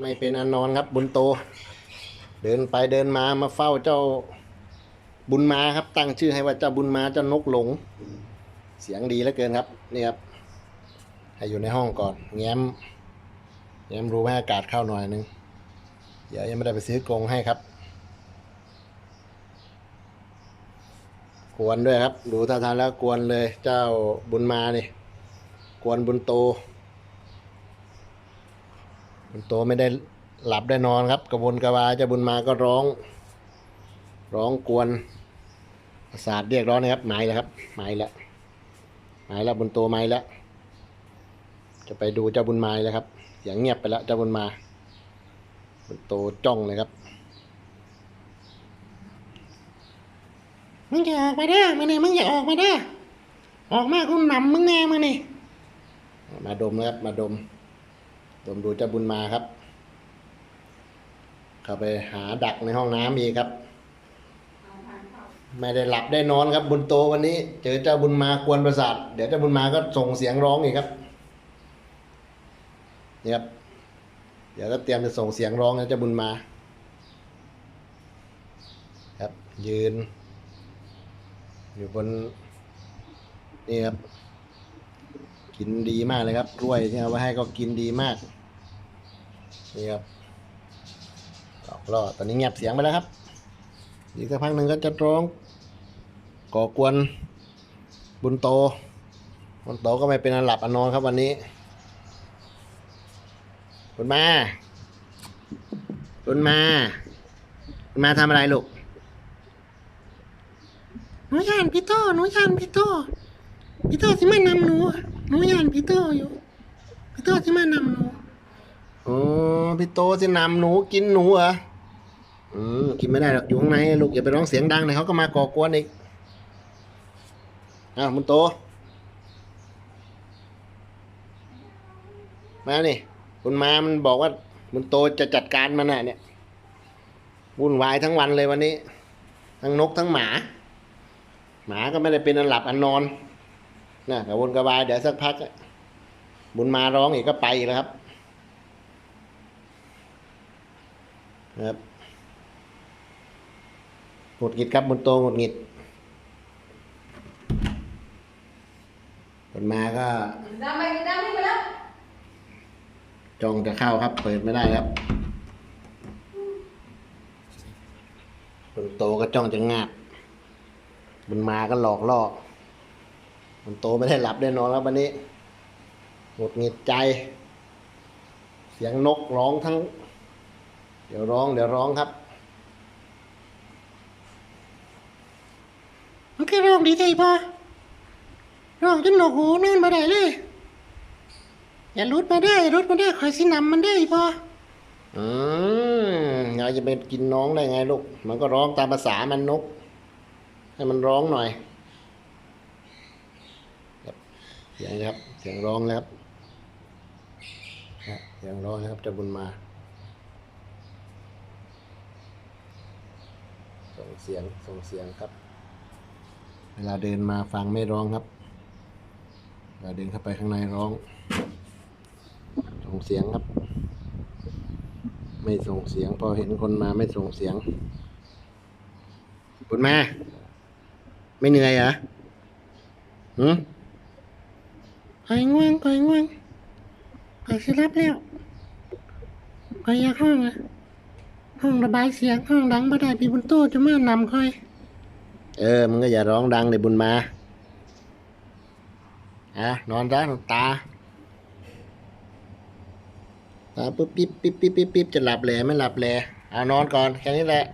ไม่เป็นอันนอนครับบุญโต เดินไปเดินมามาเฝ้าเจ้าบุญมาครับ ตั้งชื่อให้ว่าเจ้าบุญมาเจ้านกหลง เสียงดีเหลือเกินครับนี่ครับให้อยู่ในห้องก่อน แง้มแง้มรู้ให้อากาศเข้าหน่อยนึงเดี๋ยวยังไม่ได้ไปซื้อกรงให้ครับกวนด้วยครับ ดูท่าทางแล้วกวนเลยเจ้าบุญมานี่กวนบุญโต โตไม่ได้หลับได้นอนครับ กระวนกระวายเจ้าบุญมาก็ร้อง ร้องกวนประสาทเรียกร้องนะครับหมายแล้วครับหมายแล้วหมายแล้วบุญโตหมายแล้ว จะไปดูเจ้าบุญมาแล้วครับเสียงเงียบไปแล้วเจ้าบุญมาบุญโตจ้องเลยครับมึงอย่าออกมาเด้มาเนี่ยมึงอย่าออกมาเด้ออกมาคุณนำมึงแน่มาเนี่ยมาดมนะครับมาดม ดมดูเจ้าบุญมาครับ เข้าไปหาดักในห้องน้ำอีกครับ ไม่ได้หลับได้นอนครับบุญโตวันนี้ เจอเจ้าบุญมากวนประสาท เดี๋ยวเจ้าบุญมาก็ส่งเสียงร้องอีกครับนี่ครับ เดี๋ยวก็เตรียมจะส่งเสียงร้องนะเจ้าบุญมา ครับ ยืน อยู่บนนี่ครับกินดีมากเลยครับกล้วยที่เอาไว้ให้ก็กินดีมาก นี่ครับหลอกล่อตอนนี้เงียบเสียงไปแล้วครับ อีกสักพักหนึ่งก็จะร้อง ก่อกวนบุญโต บุญโตก็ไม่เป็นอันหลับอันนอนครับวันนี้ บุญมา บุญมา บุญมาทำอะไรลูก หนูยานพี่โตหนูยานพี่โตพี่โตที่มานำหนู หนูยานพี่โตอยู่พี่โตที่มานำหนู อ๋อพี่โตที่นำหนูกินหนูเหรออืมกินไม่ได้หรอกอยู่ข้างในลูกอย่าไปร้องเสียงดังเลยเขาก็มาก่อกวนอีกอ้าวมุนโต มานี่คุณมามันบอกว่ามุนโตจะจัดการมันน่ะเนี่ยวุ่นวายทั้งวันเลยวันนี้ ทั้งนกทั้งหมา หมาก็ไม่ได้เป็นอันหลับอันนอนนะกระวนกระวายเดี๋ยวสักพักบุญมาร้องอีกก็ไปแล้วครับ นะครับหงุดหงิดครับบุญโตหงุดหงิดบุญมาก็ Damai ke damai pula. จองจะเข้าครับ เปิดไม่ได้ครับบุญโตก็จ้องจะงาบบุญมาก็หลอกล่อบุญโตไม่ได้หลับได้นอนแล้ววันนี้หงุดหงิดใจ เสียงนกร้องทั้ง เดี๋ยวร้องเดี๋ยวร้องครับมันก็ร้องดีใจพอร้องจนหนวกหูนอนมาได้เลย อย่ารุดมาได้รุดมาได้คอยสินำมันได้พออืมเราจะไปกินน้องได้ไงลูก มันก็ร้องตามภาษามันนก ให้มันร้องหน่อยครับเสียงครับเสียงร้องแล้วครับครับเสียงร้องนะครับเจะบุญมา ส่งเสียงส่งเสียงครับ เวลาเดินมาฟังไม่ร้องครับเวลาเดินเข้าไปข้างในร้อง ส่งเสียงครับ ไม่ส่งเสียง พอเห็นคนมาไม่ส่งเสียงบุญมาไม่เหนื่อยเหรอหืมคอยง่วงคอยง่วงคอยสิรับแล้วคอยอยากห้องอะ ห้องระบายเสียงห้องดังบ่ได้พี่บุญโตจะมานำค่อย เออมึงก็อย่าร้องดังเลยบุญมาอะนอนซะตาตาปุ๊บปิ๊บปิ๊บปิ๊บปิ๊บปิ๊บจะหลับแหล่ไม่หลับแหล่เอานอนก่อนแค่นี้แหละ